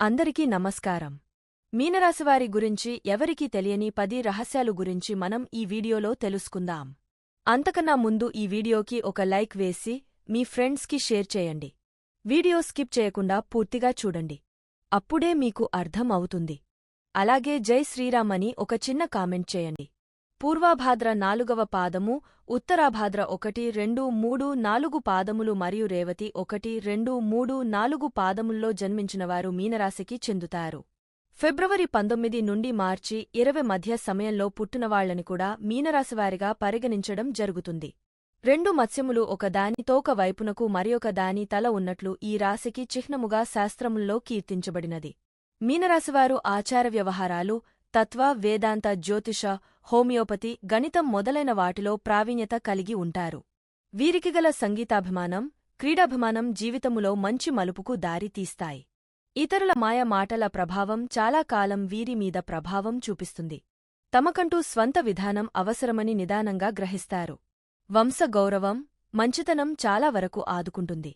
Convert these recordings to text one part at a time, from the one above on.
అందరికీ నమస్కారం. మీనరాశివారి గురించి ఎవరికీ తెలియని పది రహస్యాలు గురించి మనం ఈ వీడియోలో తెలుసుకుందాం. అంతకన్నా ముందు ఈ వీడియోకి ఒక లైక్ వేసి మీ ఫ్రెండ్స్కి షేర్ చేయండి. వీడియో స్కిప్ చేయకుండా పూర్తిగా చూడండి. అప్పుడే మీకు అర్థం అవుతుంది అలాగే జై శ్రీరామ్ అని ఒక చిన్న కామెంట్ చేయండి. పూర్వాభాద్ర నాలుగవ పాదము ఉత్తరాభాద్ర ఒకటి రెండు మూడు నాలుగు పాదములు మరియు రేవతి ఒకటి రెండు మూడు నాలుగు పాదముల్లో జన్మించినవారు మీనరాశికి చెందుతారు. ఫిబ్రవరి పంతొమ్మిది నుండి మార్చి ఇరవై మధ్య సమయంలో పుట్టినవాళ్ళని కూడా మీనరాశివారిగా పరిగణించడం జరుగుతుంది. రెండు మత్స్యములు ఒకదాని తోక వైపునకు మరియొక దాని తల ఉన్నట్లు ఈ రాశికి చిహ్నముగా శాస్త్రముల్లో కీర్తించబడినది. మీనరాశివారు ఆచార వ్యవహారాలు తత్వ వేదాంత జ్యోతిష హోమియోపతి గణితం మొదలైన వాటిలో ప్రావీణ్యత కలిగి ఉంటారు. వీరికిగల సంగీతాభిమానం క్రీడాభిమానం జీవితములో మంచి మలుపుకు దారితీస్తాయి ఇతరుల మాయ మాటల ప్రభావం చాలా కాలం వీరి మీద ప్రభావం చూపిస్తుంది. తమకంటూ స్వంత విధానం అవసరమని నిదానంగా గ్రహిస్తారు. వంశ గౌరవం మంచితనం చాలా వరకు ఆదుకుంటుంది.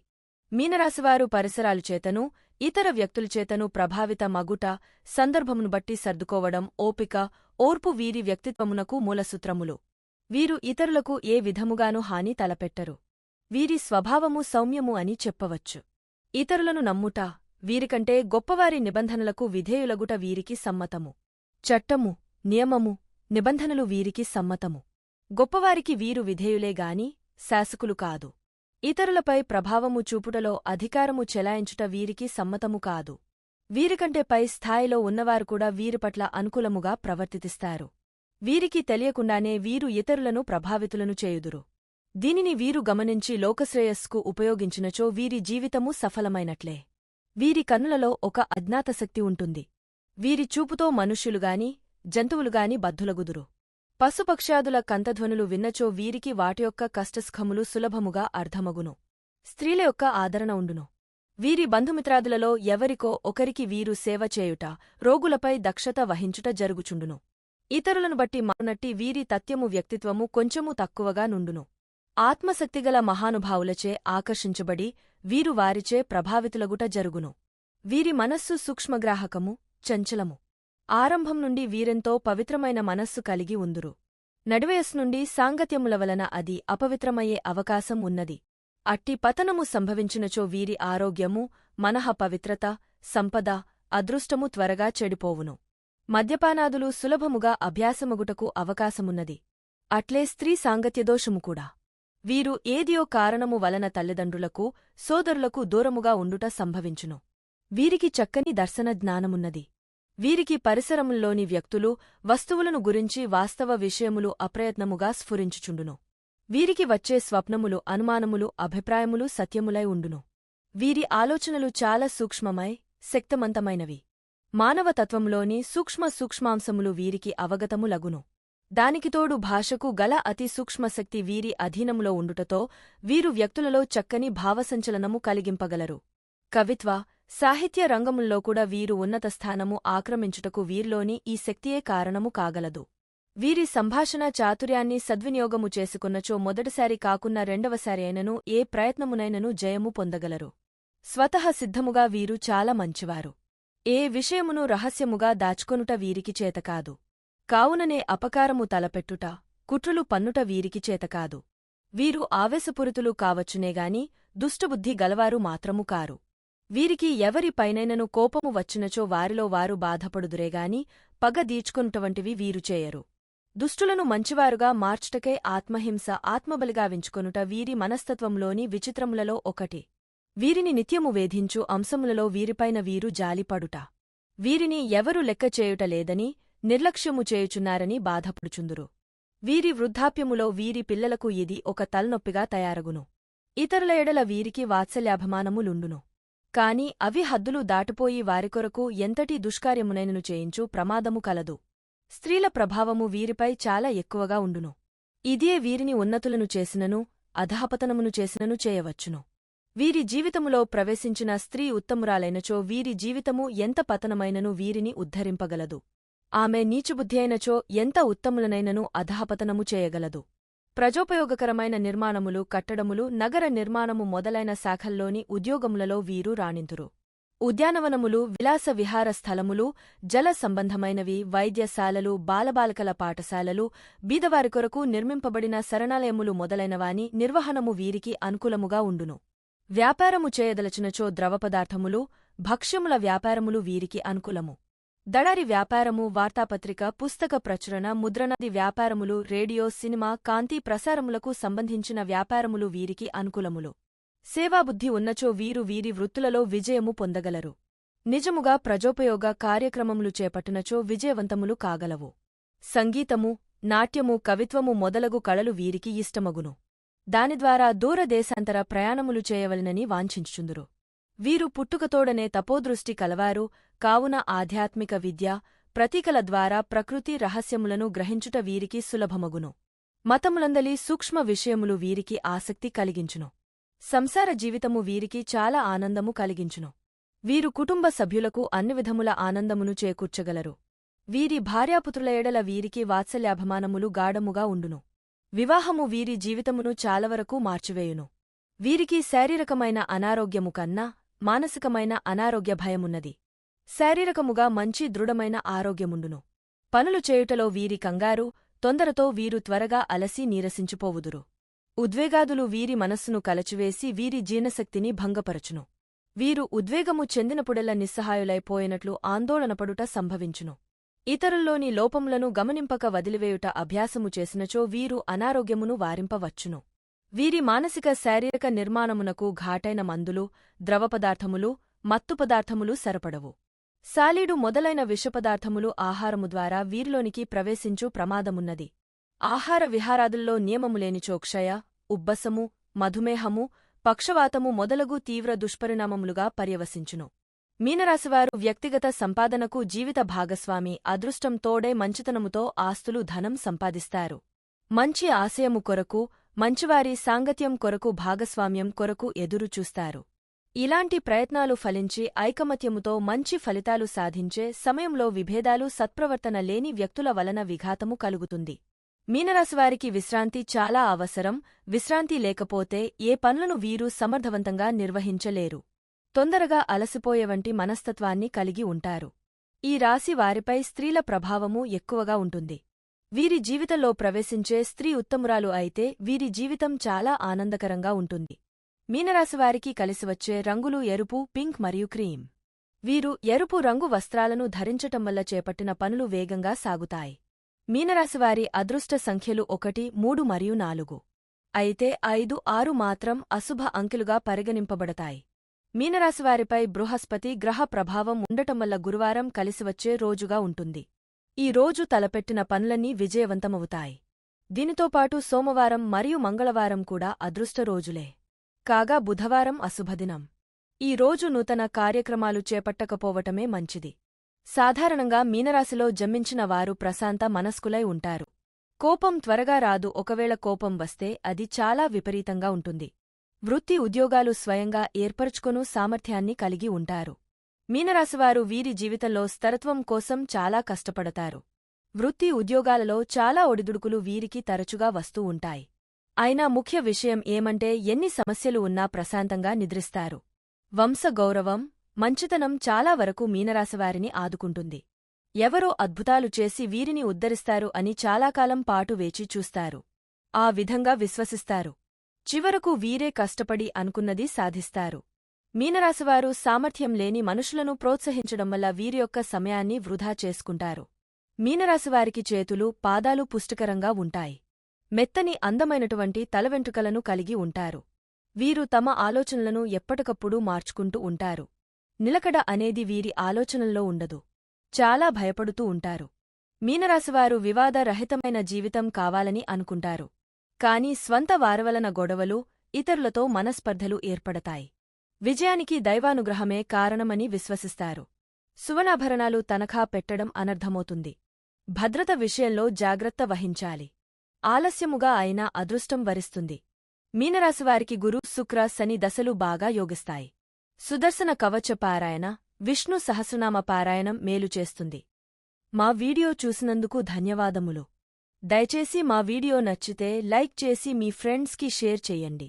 మీనరాశివారు పరిసరాలు చేతను ఇతర వ్యక్తుల చేతను ప్రభావిత మగుట సందర్భమును బట్టి సర్దుకోవడం ఓపిక ఓర్పు వీరి వ్యక్తిత్వమునకు మూలసూత్రములు. వీరు ఇతరులకు ఏ విధముగానూ హాని తలపెట్టరు. వీరి స్వభావము సౌమ్యము అని చెప్పవచ్చు. ఇతరులను నమ్ముట వీరికంటే గొప్పవారి నిబంధనలకు విధేయులగుట వీరికి సమ్మతము. చట్టము నియమము నిబంధనలు వీరికి సమ్మతము. గొప్పవారికి వీరు విధేయులేగాని శాసకులు కాదు. ఇతరులపై ప్రభావము చూపుటలో అధికారము చెలాయించుట వీరికి సమ్మతము కాదు. వీరికంటే పై స్థాయిలో ఉన్నవారు కూడా వీరి పట్ల అనుకూలముగా ప్రవర్తిస్తారు. వీరికి తెలియకుండానే వీరు ఇతరులను ప్రభావితులను చేయుదురు. దీనిని వీరు గమనించి లోకశ్రేయస్కు ఉపయోగించినచో వీరి జీవితము సఫలమైనట్లే. వీరి కన్నులలో ఒక అజ్ఞాతశక్తి ఉంటుంది. వీరి చూపుతో మనుష్యులుగాని జంతువులుగాని బద్ధులగుదురు. పశుపక్ష్యాదుల కంతధ్వనులు విన్నచో వీరికి వాటియొక్క కష్టస్ఖములు సులభముగా అర్థమగును. స్త్రీల యొక్క ఆదరణ ఉండును. వీరి బంధుమిత్రాదులలో ఎవరికో ఒకరికి వీరు సేవ చేయుట రోగులపై దక్షత వహించుట జరుగుచుండును. ఇతరులను బట్టి మానట్టి వీరి తత్యము వ్యక్తిత్వము కొంచెము తక్కువగా నుండును. ఆత్మశక్తిగల మహానుభావులచే ఆకర్షించబడి వీరు వారిచే ప్రభావితులగుట జరుగును. వీరి మనస్సు సూక్ష్మగ్రాహకము చంచలము. ఆరంభం నుండి వీరెంతో పవిత్రమైన మనస్సు కలిగి ఉందురు. నడివయస్సు నుండి సాంగత్యముల వలన అది అపవిత్రమయ్యే అవకాశం ఉన్నది. అట్టి పతనము సంభవించినచో వీరి ఆరోగ్యము మనః పవిత్రత సంపద అదృష్టము త్వరగా చెడిపోవును. మద్యపానాదులు సులభముగా అభ్యాసముగుటకు అవకాశమున్నది. అట్లే స్త్రీ సాంగత్యదోషము కూడా. వీరు ఏదియో కారణము వలన తల్లిదండ్రులకు సోదరులకు దూరముగా ఉండుట సంభవించును. వీరికి చక్కని దర్శన జ్ఞానమున్నది. వీరికి పరిసరముల్లోని వ్యక్తులు వస్తువులను గురించి వాస్తవ విషయములు అప్రయత్నముగా స్ఫురించుచుండును. వీరికి వచ్చే స్వప్నములు అనుమానములు అభిప్రాయములు సత్యములై ఉండును. వీరి ఆలోచనలు చాలా సూక్ష్మమై శక్తమంతమైనవి. మానవతత్వంలోని సూక్ష్మ సూక్ష్మాంశములు వీరికి అవగతము లగును. దానికితోడు భాషకు గల అతి సూక్ష్మశక్తి వీరి అధీనములో ఉండుటతో వీరు వ్యక్తులలో చక్కని భావసంచలనము కలిగింపగలరు. కవిత్వ సాహిత్య రంగముల్లో కూడా వీరు ఉన్నత స్థానము ఆక్రమించుటకు వీరిలోని ఈ శక్తియే కారణము కాగలదు. వీరి సంభాషణ చాతుర్యాన్ని సద్వినియోగము చేసుకున్నచో మొదటిసారి కాకున్న రెండవసారి అయినను ఏ ప్రయత్నమునైనను జయము పొందగలరు. స్వతః సిద్ధముగా వీరు చాలా మంచివారు. ఏ విషయమును రహస్యముగా దాచుకొనుట వీరికి చేతకాదు కావుననే అపకారము తలపెట్టుట కుట్రులు పన్నుట వీరికి చేతకాదు వీరు ఆవేశపురితులు కావచ్చునేగాని దుష్టబుద్ధి గలవారు మాత్రము కారు. వీరికి ఎవరి పైనైనను కోపము వచ్చినచో వారిలో వారు బాధపడుదురేగాని పగ దీచుకొనుటవంటివి వీరు చేయరు. దుష్టులను మంచివారుగా మార్చుటకై ఆత్మహింస ఆత్మబలిగా వించుకొనుట వీరి మనస్తత్వంలోని విచిత్రములలో ఒకటి. వీరిని నిత్యము వేధించు అంశములలో వీరిపైన వీరు జాలిపడుట. వీరిని ఎవరు లెక్క చేయుట నిర్లక్ష్యము చేయుచున్నారని బాధపడుచుందురు. వీరి వృద్ధాప్యములో వీరి పిల్లలకు ఇది ఒక తలనొప్పిగా తయారగును. ఇతరుల ఎడల వీరికి వాత్సల్యాభిమానములుండును. కాని అవి హద్దులు దాటిపోయి వారికొరకు ఎంతటి దుష్కార్యమునైనను చేయించు ప్రమాదము కలదు. స్త్రీల ప్రభావము వీరిపై చాలా ఎక్కువగా ఉండును. ఇదే వీరిని ఉన్నతులను చేసినను అధహపతనమును చేసినను చేయవచ్చును. వీరి జీవితములో ప్రవేశించిన స్త్రీ ఉత్తమురాలైనచో వీరి జీవితము ఎంత పతనమైనను వీరిని ఉద్ధరింపగలదు. ఆమె నీచుబుద్ధి అయినచో ఎంత ఉత్తములనైనను అధహపతనము చేయగలదు. ప్రజోపయోగకరమైన నిర్మాణములు కట్టడములు నగర నిర్మాణము మొదలైన శాఖల్లోని ఉద్యోగములలో వీరు రాణింతురు. ఉద్యానవనములు విలాస విహార స్థలములు జల సంబంధమైనవి వైద్యశాలలు బాలబాలకల పాఠశాలలు బీదవారి కొరకు నిర్మింపబడిన శరణాలయములు మొదలైనవాని నిర్వహణము వీరికి అనుకూలముగా ఉండును. వ్యాపారము చేయదలచినచో ద్రవపదార్థములు భక్ష్యముల వ్యాపారములు వీరికి అనుకూలము. దళారి వ్యాపారము వార్తాపత్రిక పుస్తక ప్రచురణ ముద్రణాది వ్యాపారములు రేడియో సినిమా కాంతి ప్రసారములకు సంబంధించిన వ్యాపారములు వీరికి అనుకూలములు. సేవాబుద్ధి ఉన్నచో వీరు వీరి వృత్తులలో విజయము పొందగలరు. నిజముగా ప్రజోపయోగ కార్యక్రమములు చేపట్టినచో విజయవంతములు కాగలవు. సంగీతము నాట్యము కవిత్వము మొదలగు కళలు వీరికి ఇష్టమగును. దానిద్వారా దూరదేశాంతర ప్రయాణములు చేయవలనని వాంఛించుచుందురు. వీరు పుట్టుకతోడనే తపోదృష్టి కలవారు కావున ఆధ్యాత్మిక విద్య ప్రతీకల ద్వారా ప్రకృతి రహస్యములను గ్రహించుట వీరికి సులభమగును. మతములందలి సూక్ష్మ విషయములు వీరికి ఆసక్తి కలిగించును. సంసార జీవితము వీరికి చాలా ఆనందము కలిగించును. వీరు కుటుంబ సభ్యులకు అన్ని విధముల ఆనందమును చేకూర్చగలరు. వీరి భార్యాపుత్రుల ఎడల వీరికి వాత్సల్యాభిమానములు గాఢముగా ఉండును. వివాహము వీరి జీవితమును చాలవరకు మార్చివేయును. వీరికి శారీరకమైన అనారోగ్యము కన్నా మానసికమైన అనారోగ్య భయమున్నది. శారీరకముగా మంచి దృఢమైన ఆరోగ్యముండును. పనులు చేయుటలో వీరి కంగారు తొందరతో వీరు త్వరగా అలసి నీరసించిపోవుదురు. ఉద్వేగాదులు వీరి మనస్సును కలచివేసి వీరి జీర్ణశక్తిని భంగపరచును. వీరు ఉద్వేగము చెందినపుడెల్ల నిస్సహాయులైపోయినట్లు ఆందోళనపడుట సంభవించును. ఇతరుల్లోని లోపములను గమనింపక వదిలివేయుట అభ్యాసము చేసినచో వీరు అనారోగ్యమును వారింపవచ్చును. వీరి మానసిక శారీరక నిర్మాణమునకు ఘాటైన మందులు ద్రవపదార్థములు మత్తుపదార్థములు సరపడవు. సాలీడు మొదలైన విషపదార్థములు ఆహారము ద్వారా వీరిలోనికి ప్రవేశించు ప్రమాదమున్నది. ఆహార విహారాదుల్లో నియమములేనిచో క్షయ ఉబ్బసము మధుమేహము పక్షవాతము మొదలగు తీవ్ర దుష్పరిణామములుగా పర్యవసించును. మీనరాశివారు వ్యక్తిగత సంపాదనకు జీవిత భాగస్వామి అదృష్టం తోడే మంచితనముతో ఆస్తులు ధనం సంపాదిస్తారు. మంచి ఆశయము కొరకు మంచివారి సాంగత్యం కొరకు భాగస్వామ్యం కొరకు ఎదురుచూస్తారు ఇలాంటి ప్రయత్నాలు ఫలించి ఐకమత్యముతో మంచి ఫలితాలు సాధించే సమయంలో విభేదాలు సత్ప్రవర్తన లేని వ్యక్తుల వలన విఘాతము కలుగుతుంది. మీనరాశివారికి విశ్రాంతి చాలా అవసరం. విశ్రాంతి లేకపోతే ఏ పనులను వీరు సమర్థవంతంగా నిర్వహించలేరు. తొందరగా అలసిపోయే వంటి మనస్తత్వాన్ని కలిగి ఉంటారు. ఈ రాశి వారిపై స్త్రీల ప్రభావము ఎక్కువగా ఉంటుంది. వీరి జీవితంలో ప్రవేశించే స్త్రీ ఉత్తమురాలు అయితే వీరి జీవితం చాలా ఆనందకరంగా ఉంటుంది. మీనరాశివారికి కలిసివచ్చే రంగులు ఎరుపు పింక్ మరియు క్రీమ్. వీరు ఎరుపు రంగు వస్త్రాలను ధరించటం వల్ల చేపట్టిన పనులు వేగంగా సాగుతాయి. మీనరాశివారి అదృష్ట సంఖ్యలు ఒకటి మూడు మరియు నాలుగు. అయితే ఐదు ఆరు మాత్రం అశుభ అంకెలుగా పరిగణింపబడతాయి. మీనరాశివారిపై బృహస్పతి గ్రహ ప్రభావం ఉండటం వల్ల గురువారం కలిసివచ్చే రోజుగా ఉంటుంది. ఈ రోజు తలపెట్టిన పనులన్నీ విజయవంతమవుతాయి. దీనితోపాటు సోమవారం మరియు మంగళవారం కూడా అదృష్ట రోజులే. కాగా బుధవారం అశుభదినం. ఈ రోజు నూతన కార్యక్రమాలు చేపట్టకపోవటమే మంచిది. సాధారణంగా మీనరాశిలో జన్మించిన వారు ప్రశాంత మనస్కులై ఉంటారు. కోపం త్వరగా రాదు. ఒకవేళ కోపం వస్తే అది చాలా విపరీతంగా ఉంటుంది. వృత్తి ఉద్యోగాలు స్వయంగా ఏర్పరుచుకొను సామర్థ్యాన్ని కలిగి ఉంటారు. మీనరాశివారు వీరి జీవితంలో స్థిరత్వం కోసం చాలా కష్టపడతారు. వృత్తి ఉద్యోగాలలో చాలా ఒడిదుడుకులు వీరికి తరచుగా వస్తూ ఉంటాయి. అయినా ముఖ్య విషయం ఏమంటే ఎన్ని సమస్యలు ఉన్నా ప్రశాంతంగా నిద్రిస్తారు. వంశ గౌరవం మంచితనం చాలా వరకు మీనరాశివారిని ఆదుకుంటుంది. ఎవరో అద్భుతాలు చేసి వీరిని ఉద్ధరిస్తారు అని చాలాకాలం పాటు వేచి చూస్తారు. ఆ విధంగా విశ్వసిస్తారు. చివరకు వీరే కష్టపడి అనుకున్నది సాధిస్తారు. మీనరాశివారు సామర్థ్యం లేని మనుషులను ప్రోత్సహించడం వల్ల వీరి యొక్క సమయాన్ని వృధా చేసుకుంటారు. మీనరాశివారికి చేతులు పాదాలు పుష్టికరంగా ఉంటాయి. మెత్తని అందమైనటువంటి తలవెంట్రుకలను కలిగి ఉంటారు. వీరు తమ ఆలోచనలను ఎప్పటికప్పుడు మార్చుకుంటూ ఉంటారు. నిలకడ అనేది వీరి ఆలోచనల్లో ఉండదు. చాలా భయపడుతూ ఉంటారు. మీనరాశివారు వివాదరహితమైన జీవితం కావాలని అనుకుంటారు. కాని స్వంత వారవలన గొడవలు ఇతరులతో మనస్పర్ధలు ఏర్పడతాయి. విజయానికి దైవానుగ్రహమే కారణమని విశ్వసిస్తారు. సువర్ణాభరణాలు తనఖా పెట్టడం అనర్థమవుతుంది. భద్రత విషయంలో జాగ్రత్త వహించాలి. ఆలస్యముగా అయినా అదృష్టం వరిస్తుంది. మీనరాశివారికి గురు శుక్ర శని దశలు బాగా యోగిస్తాయి. సుదర్శన కవచ పారాయణ విష్ణు సహస్రనామ పారాయణం మేలు చేస్తుంది. మా వీడియో చూసినందుకు ధన్యవాదములు. దయచేసి మా వీడియో నచ్చితే లైక్ చేసి మీ ఫ్రెండ్స్కి షేర్ చెయ్యండి